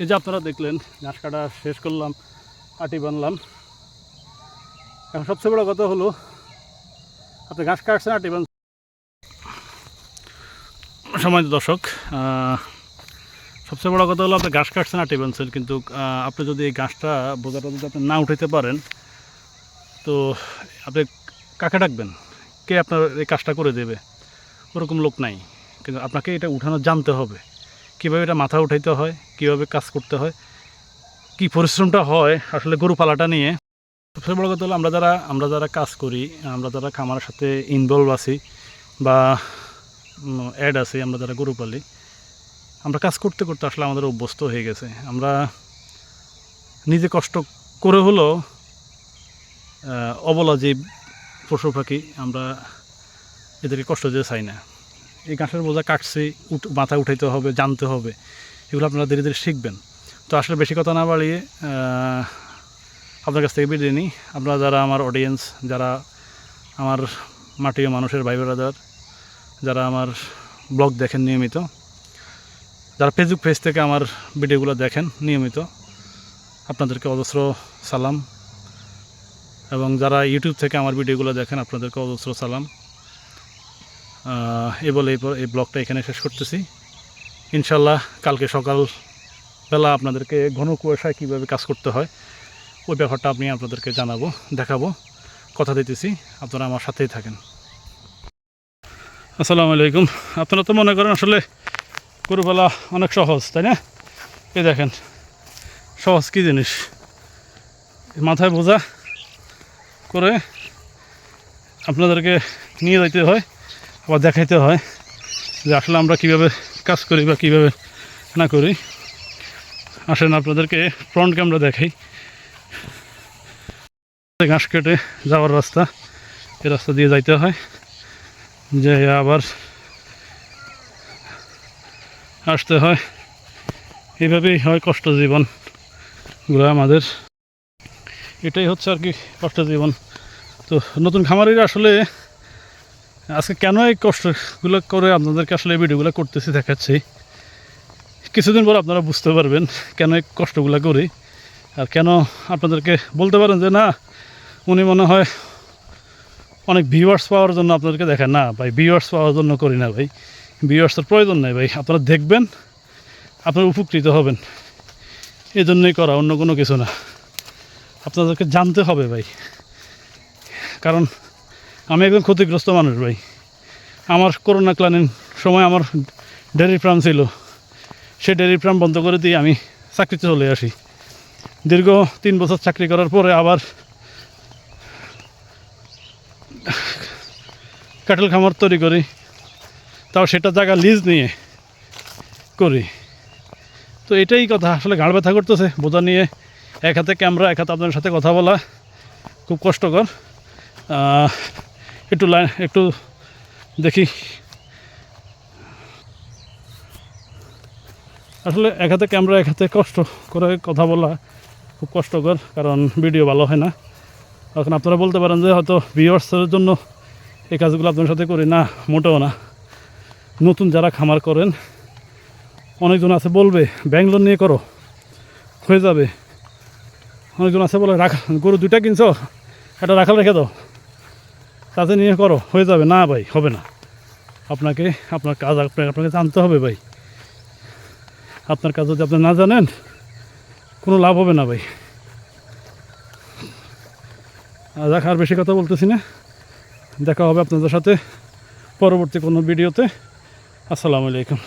এই যে আপনারা দেখলেন, ঘাস কাটা শেষ করলাম, আটি বানলাম। এখন সবচেয়ে বড় কথা হলো, আপনি ঘাস কাটছেন, আটি বান সময় দর্শক সবচেয়ে বড় কথা হলো, আপনি ঘাস কাটছেন, আটি বানছেন, কিন্তু আপনি যদি এই ঘাসটা বোঝাটা যদি আপনি না উঠাইতে পারেন, তো আপনি কাকে ডাকবেন? কে আপনার এই কাজটা করে দেবে? ওরকম লোক নাই। কিন্তু আপনাকে এটা উঠানো জানতে হবে। কীভাবে এটা মাথা উঠাইতে হয় কীভাবে কাজ করতে হয় কী পরিশ্রমটা হয় আসলে গরু পালাটা নিয়ে। সবচেয়ে বড় কথা হলো আমরা যারা আমরা যারা কাজ করি আমরা যারা খামারের সাথে ইনভলভ আছি বা অ্যাড আছি আমরা যারা গরু পালি আমরা কাজ করতে করতে আসলে আমাদের অভ্যস্ত হয়ে গেছে। আমরা নিজে কষ্ট করে আহ, অবলা যে পশু পাখি আমরা এদেরকে কষ্ট দিতে চাই না। এই ঘাসের বোঝা কাটছে, উঠ মাথা উঠাইতে হবে, জানতে হবে। এগুলো আপনারা ধীরে ধীরে শিখবেন। তো আসলে বেশি কথা না বাড়িয়ে আপনার কাছ থেকে বিদায় নিই। আপনারা যারা আমার অডিয়েন্স যারা আমার মাটির মানুষের ভাই ব্রাদার যারা আমার ব্লগ দেখেন নিয়মিত, যারা ফেসবুক পেজ থেকে আমার ভিডিওগুলো দেখেন নিয়মিত, আপনাদেরকে অজস্র সালাম। এবং যারা ইউটিউব থেকে আমার ভিডিওগুলো দেখেন, আপনাদেরকে অজস্র সালাম। এই বলে এই ব্লগটা এখানে শেষ করতেছি। ইনশাল্লাহ কালকে সকাল বেলা আপনাদেরকে ঘন কুয়াশায় কীভাবে কাজ করতে হয়, ওই ব্যাপারটা আমি আপনাদেরকে জানাব, দেখাবো, কথা দিতেছি। আপনারা আমার সাথেই থাকেন। আসসালামু আলাইকুম। আপনারা তো মনে করেন আসলে গরুপালা অনেক সহজ, তাই না? এই দেখেন, সহজ কী জিনিস? মাথায় বোঝা করে আপনাদেরকে নিয়ে যাইতে হয়। আবার দেখাইতে হয় যে আসলে আমরা কীভাবে কাজ করি বা কীভাবে না করি। আসেন আপনাদেরকে ফ্রন্ট ক্যামেরা দেখাই। ঘাস কেটে যাওয়ার রাস্তা, এই রাস্তা দিয়ে যাইতে হয়। যে আবার আসতে হয়। এইভাবেই হয় কষ্ট জীবনগুলো আমাদের। এটাই হচ্ছে আর কি কষ্ট জীবন। তো নতুন খামারিরা আসলে আজকে কেন এই কষ্টগুলো করে আপনাদেরকে আসলে এই ভিডিওগুলো করতেছি দেখাচ্ছি? কিছুদিন পর আপনারা বুঝতে পারবেন কেন এই কষ্টগুলো করি। আর কেন আপনাদেরকে বলতে পারেন যে না, উনি মনে হয় অনেক ভিউয়ার্স পাওয়ার জন্য আপনাদেরকে দেখেন। না ভাই ভিউয়ার্স পাওয়ার জন্য করি না ভাই। ভিউয়ার্সের প্রয়োজন নেই ভাই। আপনারা দেখবেন, আপনারা উপকৃত হবেন। এই জন্যই করা, অন্য কোনো কিছু না। আপনাদেরকে জানতে হবে ভাই। কারণ আমি একজন ক্ষতিগ্রস্ত মানুষ ভাই। আমার করোনাকালীন সময় আমার ডেয়ারি ফার্ম ছিল। সে ডেয়ারি ফার্ম বন্ধ করে দিয়ে আমি চাকরিতে চলে আসি। দীর্ঘ তিন বছর চাকরি করার পরে আবার কাটল খামার তৈরি করি। তাও সেটা জায়গা লিজ নিয়ে করি। তো এটাই কথা। আসলে গাঁড় ব্যথা করতেছে। বোঝা নিয়ে এক হাতে ক্যামেরা এক হাতে আপনার সাথে কথা বলা খুব কষ্টকর। একটু লাইন একটু দেখি। আসলে এক হাতে ক্যামেরা এক হাতে কষ্ট করে কথা বলা খুব কষ্টকর, কারণ ভিডিও ভালো হয় না। এখন আপনারা বলতে পারেন যে হয়তো ভিউয়ার্সের জন্য এই কাজগুলো আপনার সাথে করি না, মোটেও না। নতুন যারা খামার করেন, অনেকজন আছে বলবে, ব্যাঙ্গলোর নিয়ে করো, হয়ে যাবে। অনেকজন আছে বলে, রাখা, গরু দুইটা কিনছো, একটা রাখাল রেখে দাও। তাতে নিয়ে করো, হয়ে যাবে। না ভাই, হবে না। আপনাকে, আপনার কাজ, আপনাকে আপনাকে জানতে হবে ভাই। আপনার কাজ যদি আপনি না জানেন, কোনো লাভ হবে না ভাই। দেখা আর বেশি কথা বলতেছি না। দেখা হবে আপনাদের সাথে পরবর্তী কোনো ভিডিওতে। আসসালামু আলাইকুম।